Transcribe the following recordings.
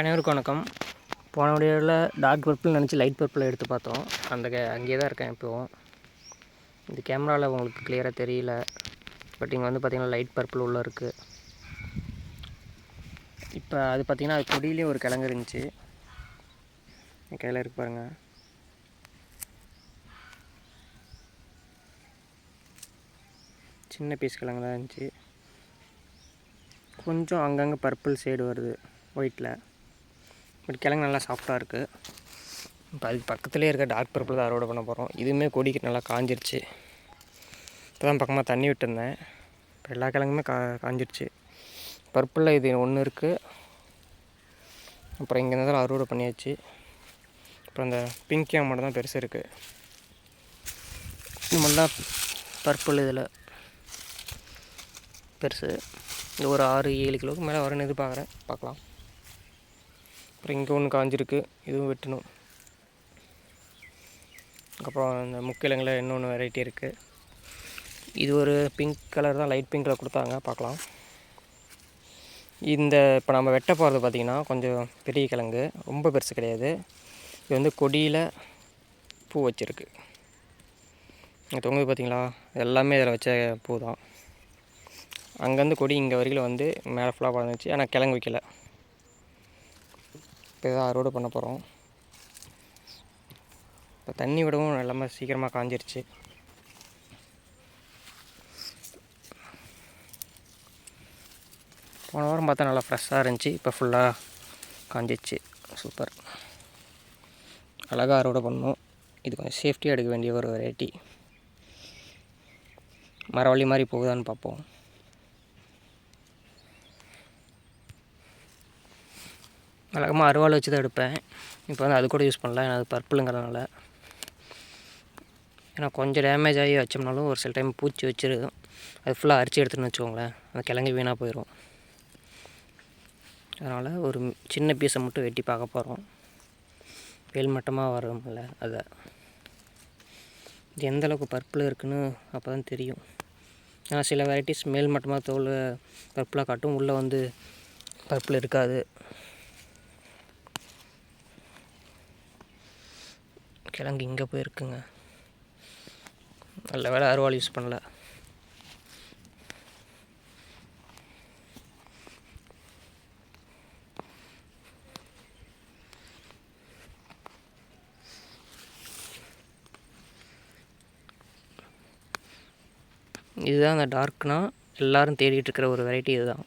அனைவருக்கும் வணக்கம். போன வீடியோவில் டார்க் பர்பிள் நினச்சி லைட் பர்பிள் எடுத்து பார்த்தோம். அந்த கே அங்கேயே தான் இருக்கேன் இப்போவும் இந்த கேமராவில் உங்களுக்கு கிளியராக தெரியல. பட் இங்கே வந்து பார்த்திங்கன்னா லைட் பர்பிள் உள்ளே இருக்குது இப்போ அது பார்த்திங்கன்னா அது கொடியிலே ஒரு கிழங்கு இருந்துச்சு. என் கையில் இருக்கு பாருங்கள் சின்ன பீஸ் கிழங்கு தான் இருந்துச்சு. கொஞ்சம் அங்கங்கே பர்பிள் சைடு வருது ஒயிட்டில் பட் கிழங்கு நல்லா சாஃப்டாக இருக்குது இப்போ அதுக்கு பக்கத்துலேயே இருக்க டார்க் பர்பிள் தான் அறுவடை பண்ண போகிறோம் இதுவுமே கொடிக்கு நல்லா காஞ்சிருச்சு. இப்போ தான் பக்கமாக தண்ணி விட்டுருந்தேன். இப்போ எல்லா கிழங்குமே கா காஞ்சிருச்சு. பர்பிளில் இது ஒன்று இருக்குது அப்புறம் இங்கே இருந்தாலும் அறுவடை பண்ணியாச்சு. அப்புறம் அந்த பிங்க் கேம் மட்டும் தான் பெருசு இருக்குது இது மட்டும் தான் பர்பிள் இதில் பெருசு. இது ஒரு ஆறு ஏழு கிலோவுக்கு மேலே வரும்னு எதிர்பார்க்குறேன். பார்க்கலாம். அப்புறம் இங்கே ஒன்று காஞ்சிருக்கு இதுவும் வெட்டணும். அப்புறம் இந்த முக்கிலங்கில் இன்னொன்று வெரைட்டி இருக்குது இது ஒரு பிங்க் கலர் தான் லைட் பிங்க்கில் கொடுத்தாங்க பார்க்கலாம். இந்த இப்போ நம்ம வெட்ட போகிறது பார்த்திங்கன்னா கொஞ்சம் பெரிய கிழங்கு ரொம்ப பெருசு கிடையாது. இது வந்து கொடியில் பூ வச்சுருக்கு. இங்கே தொங்குது பார்த்தீங்களா? எல்லாமே இதில் வச்ச பூ தான். அங்கேருந்து கொடி இங்கே வரைக்கும் வந்து மேலே ஃபுல்லாக வளர்ந்துச்சு ஆனால் கிழங்கு வைக்கல. இப்போ இதான் அறுவடை பண்ண போகிறோம். இப்போ தண்ணி விடவும் எல்லாமே சீக்கிரமாக காஞ்சிருச்சு. போன வாரம் பார்த்தா நல்லா ஃப்ரெஷ்ஷாக இருந்துச்சு. இப்போ ஃபுல்லாக காஞ்சிச்சு சூப்பர் அழகாக அறுவடை பண்ணணும். இது கொஞ்சம் சேஃப்டியாக எடுக்க வேண்டிய ஒரு வெரைட்டி மரவள்ளி மாதிரி போகுதான்னு பார்ப்போம். வழக்கமாக அருவாள் வச்சு தான் எடுப்பேன். இப்போ வந்து அது கூட யூஸ் பண்ணல. ஏன்னா அது பர்பிளுங்கிறதுனால. ஏன்னா கொஞ்சம் டேமேஜ் ஆகி வச்சோம்னாலும் ஒரு சில டைம் பூச்சி வச்சிருக்கும் அது ஃபுல்லாக அரிச்சு எடுத்துன்னு வச்சுக்கோங்களேன். அந்த கிழங்கு வீணாக போயிடும் அதனால் ஒரு சின்ன பீஸை மட்டும் வெட்டி பார்க்க போகிறோம் வேல் மட்டமாக வரும்ல அதை. இது எந்த அளவுக்கு பர்பிள் இருக்குன்னு அப்போ தான் தெரியும். ஏன்னா சில வெரைட்டிஸ் மேல் மட்டமாக தோல் பர்பிளாக காட்டும். உள்ளே வந்து பர்பிள் இருக்காது. கிழங்கு இங்கே போயிருக்குங்க. நல்ல வேலை அருவாள் யூஸ் பண்ணல. இதுதான் அந்த டார்க்னால் எல்லாரும் தேடிட்டு இருக்கிற ஒரு வெரைட்டி இதுதான்.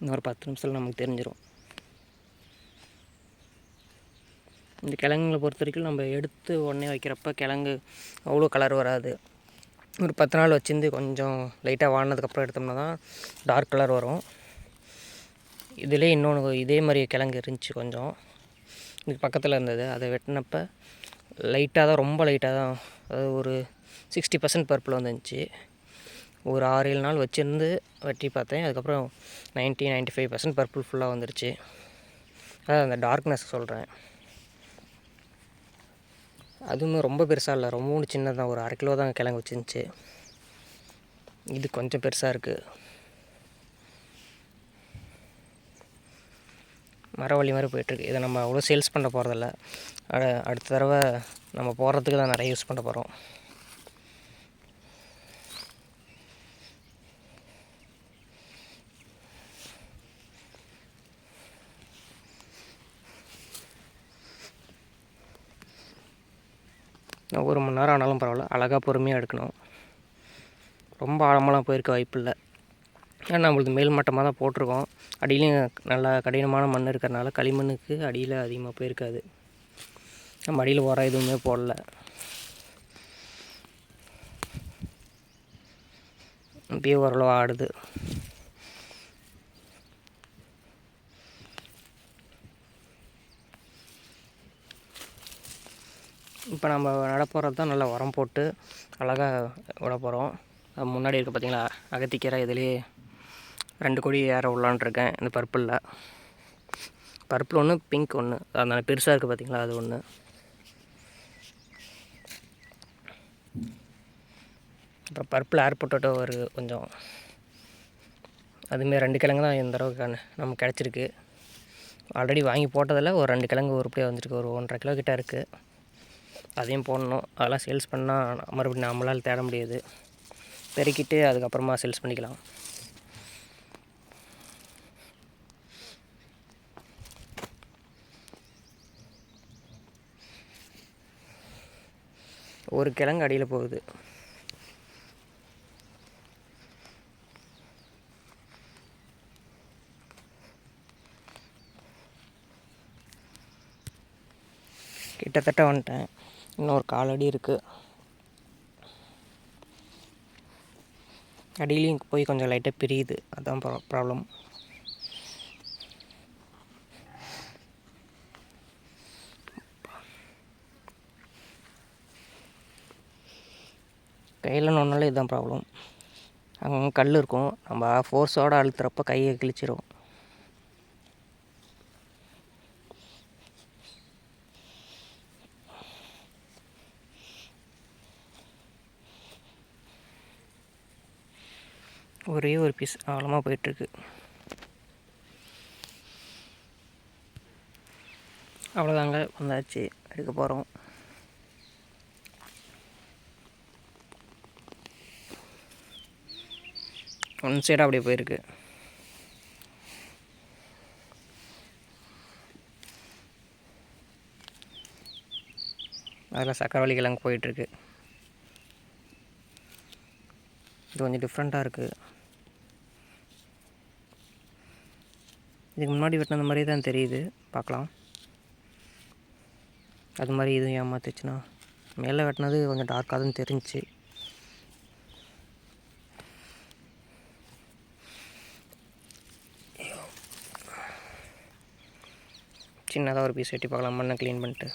இன்னொரு பத்து நிமிஷத்தில் நமக்கு தெரிஞ்சிடும் இந்த கிழங்குகளை பொறுத்த வரைக்கும் நம்ம எடுத்து உடனே வைக்கிறப்ப கிழங்கு அவ்வளோ கலர் வராது. ஒரு பத்து நாள் வச்சுருந்து கொஞ்சம் லைட்டாக வாடினதுக்கப்புறம் எடுத்தோம்னா தான் டார்க் கலர் வரும். இதிலே இன்னொன்று இதே மாதிரி கிழங்கு இருந்துச்சு கொஞ்சம். இதுக்கு பக்கத்தில் இருந்தது. அதை வெட்டினப்ப லைட்டாக தான் ரொம்ப லைட்டாக தான் அதாவது ஒரு சிக்ஸ்டி பர்சன்ட் பர்பிள் வந்துருந்துச்சு ஒரு ஆறு ஏழு நாள் வச்சுருந்து வெட்டி பார்த்தேன். அதுக்கப்புறம் ninety ninety five percent purple ஃபுல்லாக வந்துருச்சு. அதான் அந்த டார்க்னஸ் சொல்கிறேன் அதுவுமே ரொம்ப பெருசாக இல்லை. ரொம்ப சின்னதாக ஒரு அரை கிலோ தான் கிழங்கு வச்சுருந்துச்சு. இது கொஞ்சம் பெருசாக இருக்குது மரவள்ளி மாதிரி போயிட்டுருக்கு. இதை நம்ம அவ்வளோ சேல்ஸ் பண்ண போகிறதில்ல அடுத்த தடவை நம்ம போகிறதுக்கு தான் நிறைய யூஸ் பண்ண போகிறோம் ஒரு மணி நேரம் ஆனாலும் பரவாயில்ல. அழகாக பொறுமையாக எடுக்கணும். ரொம்ப ஆழமெல்லாம் போயிருக்க வாய்ப்பு இல்லை. ஏன்னா நம்மளுக்கு மேல் மட்டமாக தான் போட்டிருக்கோம். அடியிலையும் நல்லா கடினமான மண் இருக்கிறனால களிமண்ணுக்கு அடியில் அதிகமாக போயிருக்காது. நம்ம அடியில் உரம் எதுவுமே போடல. இப்பயே ஓரளவு ஆடுது. இப்போ நம்ம நடப்போகிறது தான் நல்லா உரம் போட்டு அழகாக விட போகிறோம் முன்னாடி இருக்க பார்த்தீங்களா அகத்திக்கீரை இதுலேயே ரெண்டு கொடி ஏற விட்லான்ட்ருக்கேன் இந்த பர்பிளில் பர்பிள் ஒன்று பிங்க் ஒன்று அதனால் பெருசாக இருக்குது பார்த்தீங்களா அது ஒன்று அப்புறம் பர்பிள் ஏர் பொட்டோட்டோ ஒரு கொஞ்சம். அதுமாரி ரெண்டு கிழங்கு தான் இந்த தடவை நமக்கு கிடச்சிருக்கு. ஆல்ரெடி வாங்கி போட்டதில் ஒரு ரெண்டு கிழங்கு உருப்படியாக வந்துருக்கு ஒரு ஒன்றரை கிலோ கிட்டே இருக்குது அதையும் போடணும். அதெல்லாம் சேல்ஸ் பண்ணால் மறுபடியும் நம்மளால் தேட முடியாது. பெருக்கிட்டு அதுக்கப்புறமா சேல்ஸ் பண்ணிக்கலாம். ஒரு கிழங்கு அடியில் போகுது. கிட்டத்தட்ட வந்துட்டேன். இன்னும் ஒரு இருக்குது அடியிலையும் போய் கொஞ்சம் லைட்டாக பிரியுது. அதுதான் ப்ராப்ளம் கையில் நோன்னாலே இதுதான் ப்ராப்ளம் அங்கே கல் இருக்கும். நம்ம ஃபோர்ஸோடு அழுத்துறப்ப கையை கிழிச்சிரும். ஒரே ஒரு பீஸ் ஆழமாக போயிட்டுருக்கு. அவ்வளோதாங்க வந்தாச்சு. எடுக்க போகிறோம் ஒன் சைடாக அப்படியே போயிருக்கு. அதில் சக்கரவள்ளி கிழங்கு போயிட்டுருக்கு. இது கொஞ்சம் டிஃப்ரெண்ட்டாக இருக்குது இதுக்கு முன்னாடி வெட்டினது மாதிரி தான் தெரியுது. பார்க்கலாம். அது மாதிரி இதுவும் ஏமாத்துச்சுன்னா மேலே வெட்டினது கொஞ்சம் டார்க்காக தான் தெரிஞ்சிச்சு. சின்னதாக ஒரு பீஸ் வெட்டி பார்க்கலாம். மண்ணை க்ளீன் பண்ணிட்டு.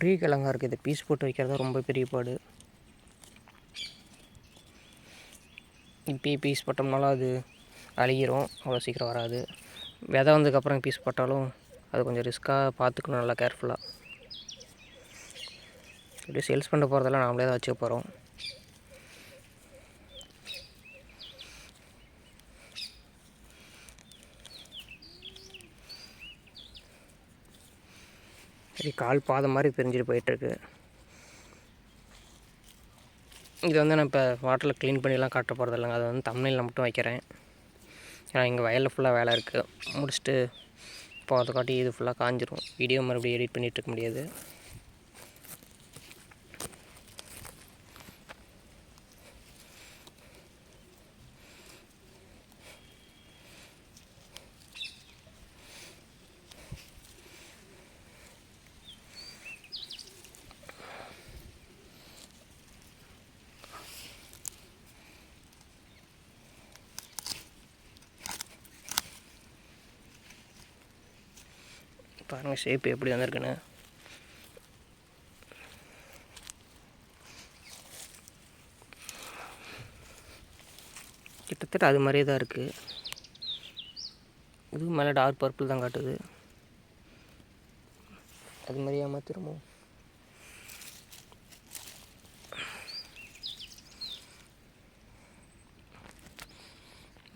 ஒரே கிழங்கா இருக்குது இது பீஸ் போட்டு வைக்கிறது ரொம்ப பெரிய பாடு. இப்போயே பீஸ் போட்டோம்னாலும் அது அழுகிரும் அவ்வளோ சீக்கிரம் வராது. விதை வந்ததுக்கப்புறம் பீஸ் போட்டாலும் அது கொஞ்சம் ரிஸ்க்காக பார்த்துக்கணும் நல்லா கேர்ஃபுல்லாக இப்படி சேல்ஸ் பண்ண போகிறதெல்லாம் நாமளே தான் வச்சுக்க போகிறோம் சரி கால் பாதம் மாதிரி பிரிஞ்சுட்டு போயிட்டுருக்கு. இது வந்து நான் இப்போ வாட்டரில் க்ளீன் பண்ணிலாம் காட்ட போகிறது இல்லைங்க. அதை வந்து தமிழில் மட்டும் வைக்கிறேன். ஏன்னா இங்கே வயலில் ஃபுல்லாக வேலை இருக்குது முடிச்சுட்டு இப்போ அதை காட்டி இது ஃபுல்லாக காஞ்சிரும். வீடியோ மறுபடியும் எடிட் பண்ணிகிட்டு இருக்க முடியாது. பாருங்கள் ஷேப் எப்படி வந்திருக்குன்னு. கிட்டத்தட்ட அது மாதிரியே தான் இருக்குது இதுக்கு மேலே டார்க் பர்பிள் தான் காட்டுது. அது மாதிரியே மாற்றிருமோ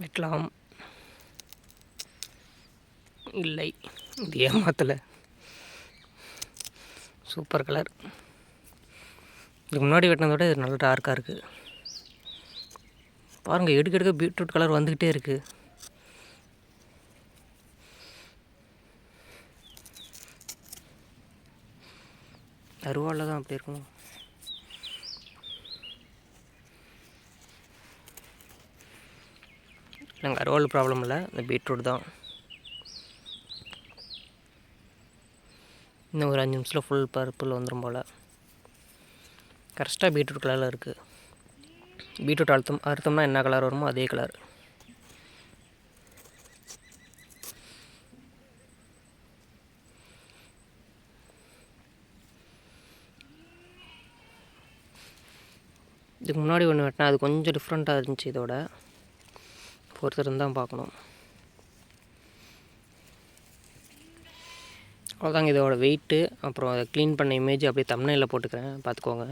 வெட்டலாம். இல்லை. இது ஏமாத்தலை. சூப்பர் கலர் இதுக்கு முன்னாடி வெட்டினதோட இது நல்ல டார்க்காக இருக்குது பாருங்கள் எடுக்க எடுக்க பீட்ரூட் கலர் வந்துக்கிட்டே இருக்குது அருவாவில் தான் அப்படி இருக்கும். இல்லைங்க அருவாள் ப்ராப்ளம் இல்லை இந்த பீட்ரூட் தான். இன்னும் ஒரு அஞ்சு நிமிஷத்தில் ஃபுல் பர்பிள் வந்துடும் போல். கரெக்டாக பீட்ரூட் கலரில் இருக்குது பீட்ரூட் அழுத்தம் அறுத்தோம்னா என்ன கலர் வருமோ அதே கலர் இதுக்கு முன்னாடி ஒன்று வெட்டினா அது கொஞ்சம் டிஃப்ரெண்ட்டாக இருந்துச்சு இதோட. பொறுத்திருந்து தான் பார்க்கணும். அவ்வளோதாங்க இதோட வெயிட்டு அப்புறம் அதை க்ளீன் பண்ண இமேஜ் அப்படியே தமிழில் போட்டுக்கிறேன். பார்த்துக்கோங்க.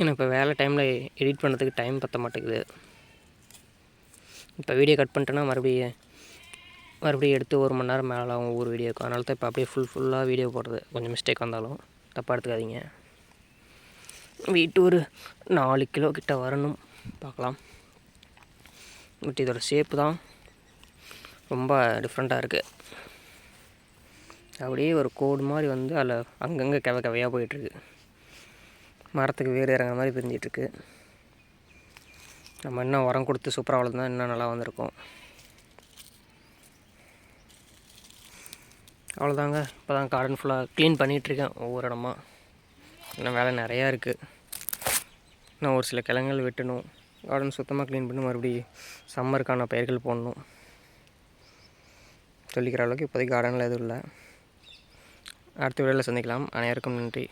எனக்கு இப்போ வேலை டைமில் எடிட் பண்ணுறதுக்கு டைம் பற்ற மாட்டேங்குது. இப்போ வீடியோ கட் பண்ணிட்டேன்னா மறுபடியும் மறுபடியும் எடுத்து ஒரு மணி நேரம் மேலே ஆகும் ஒவ்வொரு வீடியோக்கும் அதனால தான் இப்போ அப்படியே ஃபுல் ஃபுல்லாக வீடியோ போடுறது. கொஞ்சம் மிஸ்டேக் வந்தாலும் தப்பாக எடுத்துக்காதீங்க. வெயிட் ஒரு நாலு கிலோ கிட்ட வரணும். பார்க்கலாம். பட் இதோட ஷேப்பு தான் ரொம்ப டிஃப்ரெண்ட்டாக இருக்குது அப்படியே ஒரு கோடு மாதிரி வந்து அதில் அங்கங்கே கவை கவையாக போயிட்டுருக்கு. மரத்துக்கு வேறு இறங்குற மாதிரி பிரிஞ்சிட்ருக்கு நம்ம இன்னும் உரம் கொடுத்து சூப்பராக வளர்ந்தா இன்னும் நல்லா வந்திருக்கும். அவ்வளோதாங்க. இப்போ தான் கார்டன் ஃபுல்லாக க்ளீன் பண்ணிகிட்ருக்கேன் ஒவ்வொரு இடமா. இன்னும் வேலை நிறையா இருக்குது இன்னும் ஒரு சில கிழங்குகள் வெட்டணும். கார்டன் சுத்தமாக க்ளீன் பண்ணி மறுபடியும் சம்மருக்கான பயிர்கள் போடணும். சொல்லிக்கிற அளவுக்கு இப்போதைக்கு கார்டனில் எதுவும் இல்லை. அடுத்த வீடியோவில் சந்திக்கலாம். அனைவருக்கும் நன்றி.